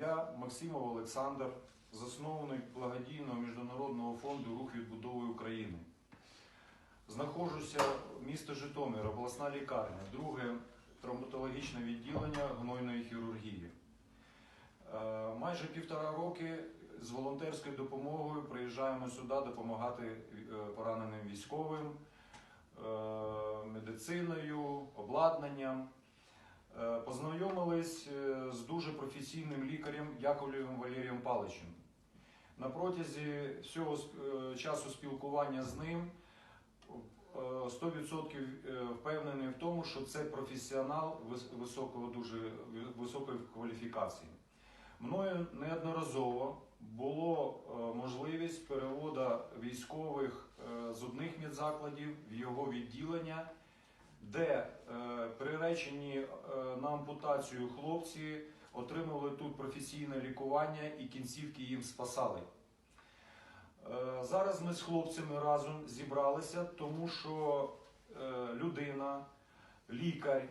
Я Максимов Олександр, засновник благодійного міжнародного фонду Рух відбудови України. Знаходжуся в місто Житомир, обласна лікарня, друге травматологічне відділення гнойної хірургії. Е, Майже півтора роки з волонтерською допомогою приїжджаємо сюди допомагати е, пораненим військовим, е, медициною, обладнанням. Е, Познайомились е, з дуже професійним лікарем Яковлевим Валерієм Паличем. На протязі всього е, часу спілкування з ним е, 100% е, впевнений в тому, що це професіонал високого, дуже високої кваліфікації. Мною неодноразово було можливість переводу військових з одних медзакладів в його відділення, де е, приречені е, на ампутацію хлопці отримали тут професійне лікування і кінцівки їм спасали. Е, Зараз ми з хлопцями разом зібралися, тому що людина, лікар,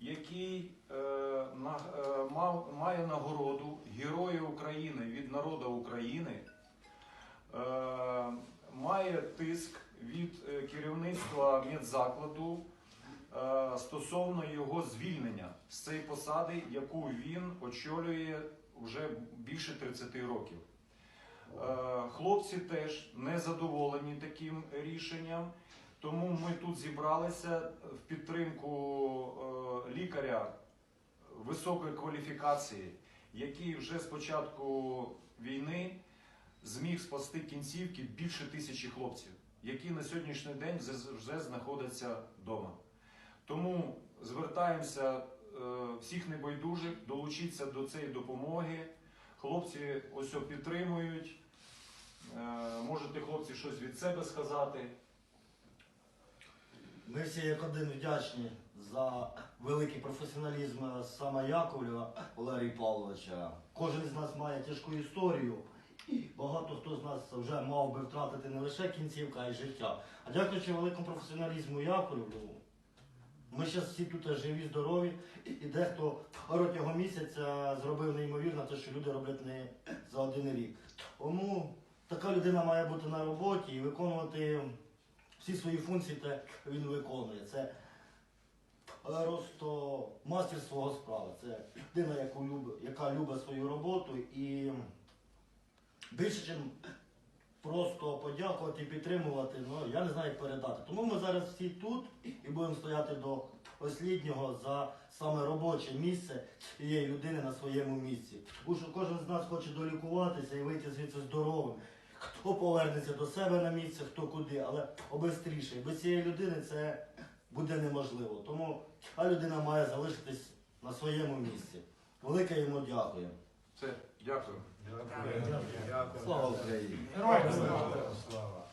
який має нагороду Героя України від народу України, має тиск від керівництва медзакладу стосовно його звільнення з цієї посади, яку він очолює вже більше 30 років. Е, Хлопці теж не задоволені таким рішенням, тому ми тут зібралися в підтримку е, лікаря високої кваліфікації, який вже з початку війни зміг спасти кінцівки більше тисячі хлопців, які на сьогоднішній день вже знаходяться вдома. Тому звертаємося е, всіх небайдужих, долучитися до цієї допомоги. Хлопці ось підтримують. Е, Можете, хлопці, щось від себе сказати. Ми всі як один вдячні за великий професіоналізм саме Яковлєва Валерія Павловича. Кожен з нас має тяжку історію. І багато хто з нас вже мав би втратити не лише кінцівка, а й життя. А дякуючи великому професіоналізму Яковлєву, ми зараз всі тут живі, здорові, і дехто протягом місяця зробив неймовірно те, що люди роблять не за один рік. Тому така людина має бути на роботі і виконувати всі свої функції те він виконує. Це просто мастер свого справи. Це людина, яку любить, яка любить свою роботу і більше, ніж просто подякувати і підтримувати, ну я не знаю, як передати. Тому ми зараз всі тут і будемо стояти до осліднього за саме робоче місце цієї людини на своєму місці. Тому що кожен з нас хоче долікуватися і вийти звідси здоровим. Хто повернеться до себе на місце, хто куди, але обистріше. Без цієї людини це буде неможливо. Тому та людина має залишитись на своєму місці. Велике йому дякую. Все, дякую. Слава Україні! Героям слава!